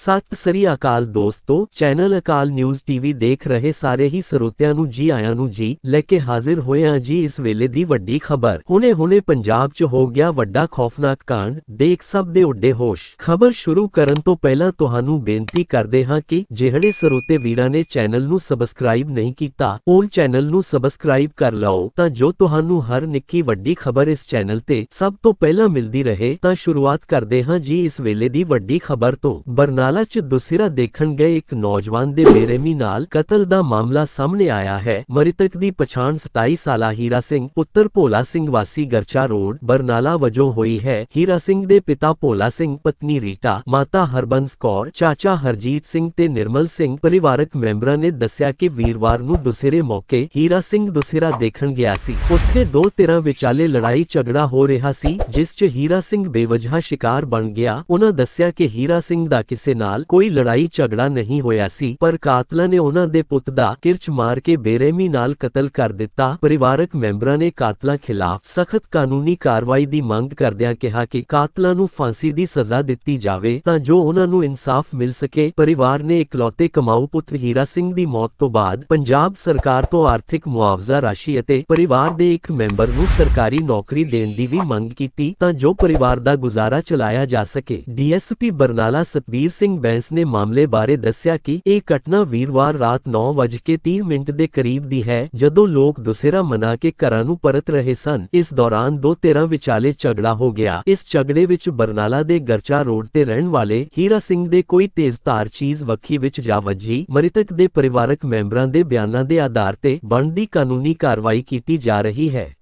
ਸਤਿ ਸ੍ਰੀ ਅਕਾਲ ਦੋਸਤੋ, ਚੈਨਲ ਅਕਾਲ news TV ਦੇਖ ਰਹੇ ਸਾਰੇ ਹੀ ਸਰੋਤਿਆਂ ਨੂੰ ਜੀ ਆਇਆਂ ਨੂੰ ਜੀ, ਲੈ ਕੇ ਹਾਜ਼ਰ ਹੋਏ ਹਾਂ ਜੀ ਇਸ ਵੇਲੇ ਦੀ ਵੱਡੀ ਖਬਰ। ਹੁਣੇ-ਹੁਣੇ ਪੰਜਾਬ 'ਚ ਹੋ ਗਿਆ ਵੱਡਾ ਖੌਫਨਾਕ ਕਾਂਡ, ਦੇਖ ਸਭ ਦੇ ਉੱਡੇ ਹੋਸ਼। ਖਬਰ ਸ਼ੁਰੂ ਕਰਨ ਤੋਂ ਪਹਿਲਾਂ ਤੁਹਾਨੂੰ ਬੇਨਤੀ ਕਰਦੇ ਹਾਂ ਕਿ ਜਿਹੜੇ ਸਰੋਤੇ ਵੀਰਾਂ ਨੇ ਚੈਨਲ ਨੂੰ ਸਬਸਕ੍ਰਾਈਬ ਨਹੀਂ ਕੀਤਾ, ਉਹ ਚੈਨਲ ਨੂੰ ਸਬਸਕ੍ਰਾਈਬ ਕਰ ਲਓ। ਤਾਂ ਜੋ ਤੁਹਾਨੂੰ ਹਰ ਨਿੱਕੀ ਵੱਡੀ ਖਬਰ ਇਸ ਚੈਨਲ ਤੇ ਸਭ ਤੋਂ ਪਹਿਲਾਂ ਮਿਲਦੀ ਰਹੇ, ਤਾਂ ਸ਼ੁਰੂਆਤ ਕਰਦੇ ਹਾਂ ਜੀ ਇਸ ਵੇਲੇ ਦੀ ਵੱਡੀ ਖਬਰ ਤੋਂ। ਬਰਨਾਲਾ 'ਚ ਦੁਸਹਿਰਾ ਦੇਖਣ ਗਏ ਇੱਕ ਨੌਜਵਾਨ ਦੇ ਬੇਰਹਿਮੀ ਨਾਲ ਕਤਲ ਦਾ ਮਾਮਲਾ ਸਾਹਮਣੇ ਆਇਆ ਹੈ। ਮ੍ਰਿਤਕ ਦੀ ਪਛਾਣ 27 ਸਾਲਾ ਹੀਰਾ ਸਿੰਘ, ਪੁੱਤਰ ਭੋਲਾ ਸਿੰਘ ਵਾਸੀ ਗਰਚਾ ਰੋਡ, ਬਰਨਾਲਾ ਵਜੋਂ ਹੋਈ ਹੈ। ਹੀਰਾ ਸਿੰਘ ਦੇ ਪਿਤਾ ਭੋਲਾ ਸਿੰਘ, ਪਤਨੀ ਰੀਟਾ, ਮਾਤਾ ਹਰਬੰਸ ਕੌਰ, ਚਾਚਾ ਹਰਜੀਤ ਸਿੰਘ ਤੇ ਨਿਰਮਲ ਸਿੰਘ ਪਰਿਵਾਰਕ ਮੈਂਬਰਾਂ ਨੇ ਦੱਸਿਆ ਕਿ ਵੀਰਵਾਰ ਨੂੰ ਦੁਸਹਿਰੇ ਮੌਕੇ ਹੀਰਾ ਸਿੰਘ ਦੁਸਹਿਰਾ ਦੇਖਣ ਗਿਆ ਸੀ। ਉੱਥੇ ਦੋ ਧਿਰਾਂ ਵਿਚਾਲੇ ਲੜਾਈ ਝਗੜਾ ਹੋ ਰਿਹਾ ਸੀ, ਜਿਸ 'ਚ ਹੀਰਾ ਸਿੰਘ ਬੇਵਜ੍ਹਾ ਸ਼ਿਕਾਰ ਬਣ ਗਿਆ। ਉਹਨਾਂ ਦੱਸਿਆ ਕਿ ਹੀਰਾ ਸਿੰਘ ਦਾ ਕਿਸੇ ਨਾਲ ਕੋਈ ਲੜਾਈ ਝਗੜਾ ਨਹੀਂ ਹੋਇਆ ਸੀ, ਪਰ ਕਾਤਲਾਂ ਨੇ ਉਹਨਾਂ ਦੇ ਪੁੱਤ ਦਾ ਕਿਰਚ ਮਾਰ ਕੇ ਬੇਰਹਿਮੀ ਨਾਲ ਕਤਲ ਕਰ ਦਿੱਤਾ। ਪਰਿਵਾਰਕ ਮੈਂਬਰਾਂ ਨੇ ਕਾਤਲਾਂ ਖਿਲਾਫ ਸਖਤ ਕਾਨੂੰਨੀ ਕਾਰਵਾਈ ਦੀ ਮੰਗ ਕਰਦਿਆਂ ਕਿਹਾ ਕਿ ਕਾਤਲਾਂ ਨੂੰ ਫਾਂਸੀ ਦੀ ਸਜ਼ਾ ਦਿੱਤੀ ਜਾਵੇ ਤਾਂ ਜੋ ਉਹਨਾਂ ਨੂੰ ਇਨਸਾਫ ਮਿਲ ਸਕੇ। ਪਰਿਵਾਰ ਨੇ ਇਕਲੌਤੇ ਕਮਾਊ ਪੁੱਤਰ ਹੀਰਾ ਸਿੰਘ ਦੀ ਮੌਤ ਤੋਂ ਬਾਅਦ ਪੰਜਾਬ ਸਰਕਾਰ ਤੋਂ ਆਰਥਿਕ ਮੁਆਵਜ਼ਾ ਰਾਸ਼ੀ ਅਤੇ ਪਰਿਵਾਰ ਦੇ ਇੱਕ ਮੈਂਬਰ ਨੂੰ ਸਰਕਾਰੀ ਨੌਕਰੀ ਦੇਣ ਦੀ ਵੀ ਮੰਗ ਕੀਤੀ ਤਾਂ ਜੋ ਪਰਿਵਾਰ ਦਾ ਗੁਜ਼ਾਰਾ ਚਲਾਇਆ ਜਾ ਸਕੇ। ਡੀਐਸਪੀ ਬਰਨਾਲਾ ਸਤਵੀਰ ਸਿੰਘ ਬੈਂਸ ਨੇ ਮਾਮਲੇ ਬਾਰੇ ਦੱਸਿਆ ਕਿ ਇਹ ਘਟਨਾ ਵੀਰਵਾਰ ਰਾਤ 9:30 ਮਿੰਟ ਦੇ ਕਰੀਬ ਦੀ ਹੈ, ਜਦੋਂ ਲੋਕ ਦੁਸਹਿਰਾ ਮਨਾ ਕੇ ਘਰਾਂ ਨੂੰ ਪਰਤ ਰਹੇ ਸਨ। ਇਸ ਦੌਰਾਨ ਦੋ ਧਿਰਾਂ ਵਿਚਾਲੇ ਝਗੜਾ ਹੋ ਗਿਆ। ਇਸ ਝਗੜੇ ਵਿੱਚ ਬਰਨਾਲਾ ਦੇ ਗਰਚਾ ਰੋਡ ਤੇ ਰਹਿਣ ਵਾਲੇ ਹੀਰਾ ਸਿੰਘ ਦੇ ਕੋਈ ਤੇਜ਼ਧਾਰ ਚੀਜ਼ ਵੱਖੀ ਵਿੱਚ ਜਾ ਵੱਜੀ। ਮ੍ਰਿਤਕ ਦੇ ਪਰਿਵਾਰਕ ਮੈਂਬਰਾਂ ਦੇ ਬਿਆਨਾਂ ਦੇ ਆਧਾਰ ਤੇ ਬਣਦੀ ਕਾਨੂੰਨੀ ਕਾਰਵਾਈ ਕੀਤੀ ਜਾ ਰਹੀ ਹੈ।